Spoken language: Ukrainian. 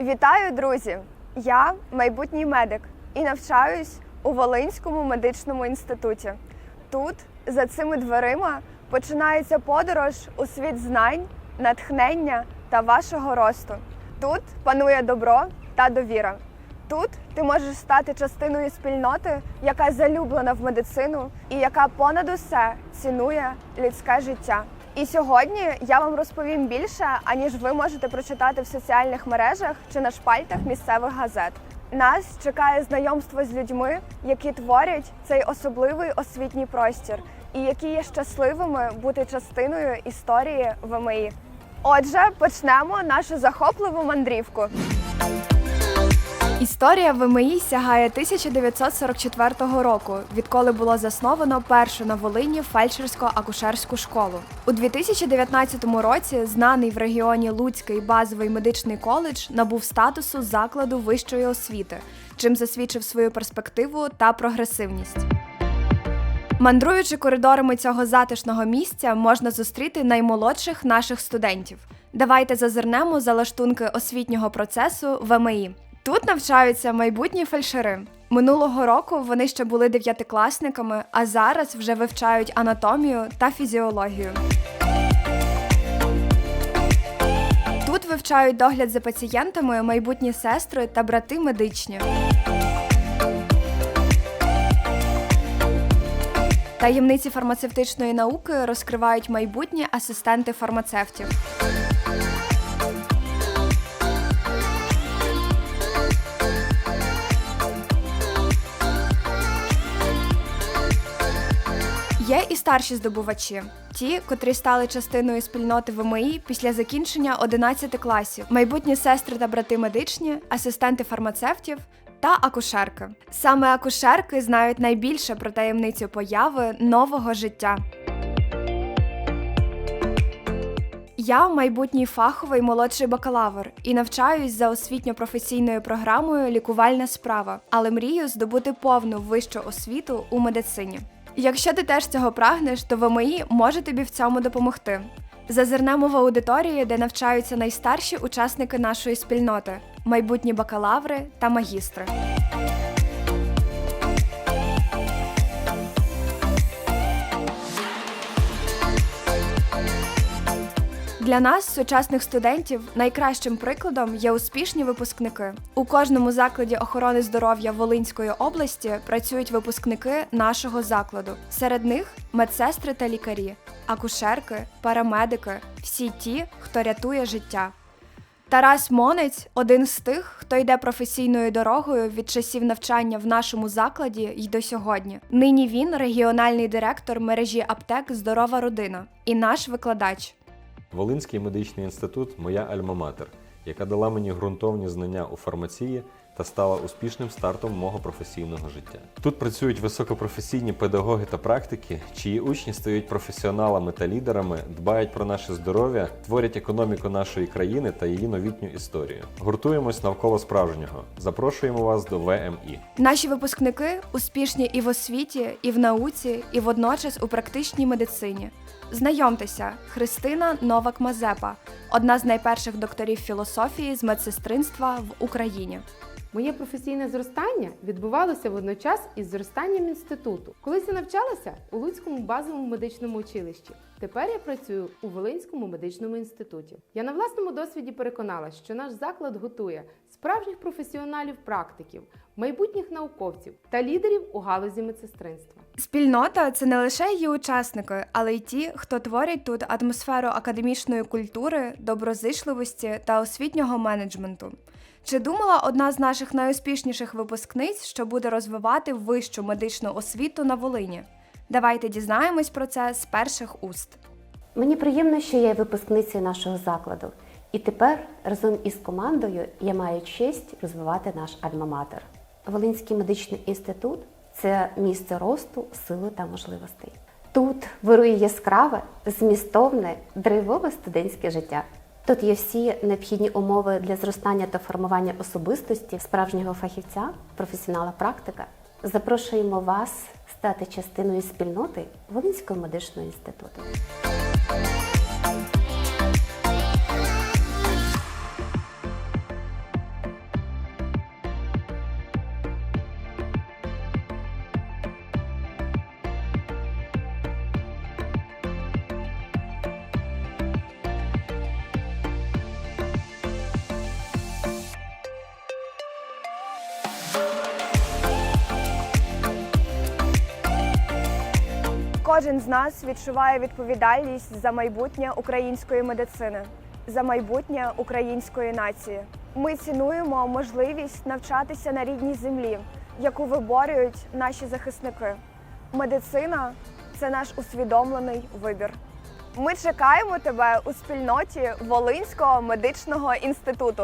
Вітаю, друзі! Я майбутній медик і навчаюсь у Волинському медичному інституті. Тут, за цими дверима, починається подорож у світ знань, натхнення та вашого росту. Тут панує добро та довіра. Тут ти можеш стати частиною спільноти, яка залюблена в медицину і яка понад усе цінує людське життя. І сьогодні я вам розповім більше, аніж ви можете прочитати в соціальних мережах чи на шпальтах місцевих газет. Нас чекає знайомство з людьми, які творять цей особливий освітній простір, і які є щасливими бути частиною історії ВМІ. Отже, почнемо нашу захопливу мандрівку. Історія ВМІ сягає 1944 року, відколи було засновано першу на Волині фельдшерсько-акушерську школу. У 2019 році знаний в регіоні Луцький базовий медичний коледж набув статусу закладу вищої освіти, чим засвідчив свою перспективу та прогресивність. Мандруючи коридорами цього затишного місця, можна зустріти наймолодших наших студентів. Давайте зазирнемо за лаштунки освітнього процесу ВМІ. Тут навчаються майбутні фельдшери. Минулого року вони ще були дев'ятикласниками, а зараз вже вивчають анатомію та фізіологію. Тут вивчають догляд за пацієнтами майбутні сестри та брати медичні. Таємниці фармацевтичної науки розкривають майбутні асистенти фармацевтів. Старші здобувачі, ті, котрі стали частиною спільноти ВМІ після закінчення 11 класів, майбутні сестри та брати медичні, асистенти фармацевтів та акушерки. Саме акушерки знають найбільше про таємницю появи нового життя. Я майбутній фаховий молодший бакалавр і навчаюсь за освітньо-професійною програмою Лікувальна справа, але мрію здобути повну вищу освіту у медицині. Якщо ти теж цього прагнеш, то ВМІ може тобі в цьому допомогти. Зазирнемо в аудиторію, де навчаються найстарші учасники нашої спільноти майбутні бакалаври та магістри. Для нас, сучасних студентів, найкращим прикладом є успішні випускники. У кожному закладі охорони здоров'я Волинської області працюють випускники нашого закладу. Серед них медсестри та лікарі, акушерки, парамедики, всі ті, хто рятує життя. Тарас Монець один з тих, хто йде професійною дорогою від часів навчання в нашому закладі й до сьогодні. Нині він регіональний директор мережі аптек Здорова родина і наш викладач. Волинський медичний інститут моя альма-матер, яка дала мені ґрунтовні знання у фармації та стала успішним стартом мого професійного життя. Тут працюють високопрофесійні педагоги та практики, чиї учні стають професіоналами та лідерами, дбають про наше здоров'я, творять економіку нашої країни та її новітню історію. Гуртуємось навколо справжнього. Запрошуємо вас до ВМІ. Наші випускники успішні і в освіті, і в науці, і водночас у практичній медицині. Знайомтеся, Христина Новак Мазепа, одна з найперших докторів філософії з медсестринства в Україні. Моє професійне зростання відбувалося водночас із зростанням інституту. Колись я навчалася у Луцькому базовому медичному училищі. Тепер я працюю у Волинському медичному інституті. Я на власному досвіді переконалася, що наш заклад готує справжніх професіоналів-практиків, майбутніх науковців та лідерів у галузі медсестринства. Спільнота це не лише її учасники, але й ті, хто творять тут атмосферу академічної культури, доброзичливості та освітнього менеджменту. Чи думала одна з наших найуспішніших випускниць, що буде розвивати вищу медичну освіту на Волині? Давайте дізнаємось про це з перших уст. Мені приємно, що я є випускницею нашого закладу. І тепер разом із командою я маю честь розвивати наш альма-матер. Волинський медичний інститут це місце росту, сили та можливостей. Тут вирує яскраве, змістовне, драйвове студентське життя. Тут є всі необхідні умови для зростання та формування особистості справжнього фахівця, професіонала практика. Запрошуємо вас стати частиною спільноти Волинського медичного інституту. Кожен з нас відчуває відповідальність за майбутнє української медицини, за майбутнє української нації. Ми цінуємо можливість навчатися на рідній землі, яку виборюють наші захисники. Медицина це наш усвідомлений вибір. Ми чекаємо тебе у спільноті Волинського медичного інституту.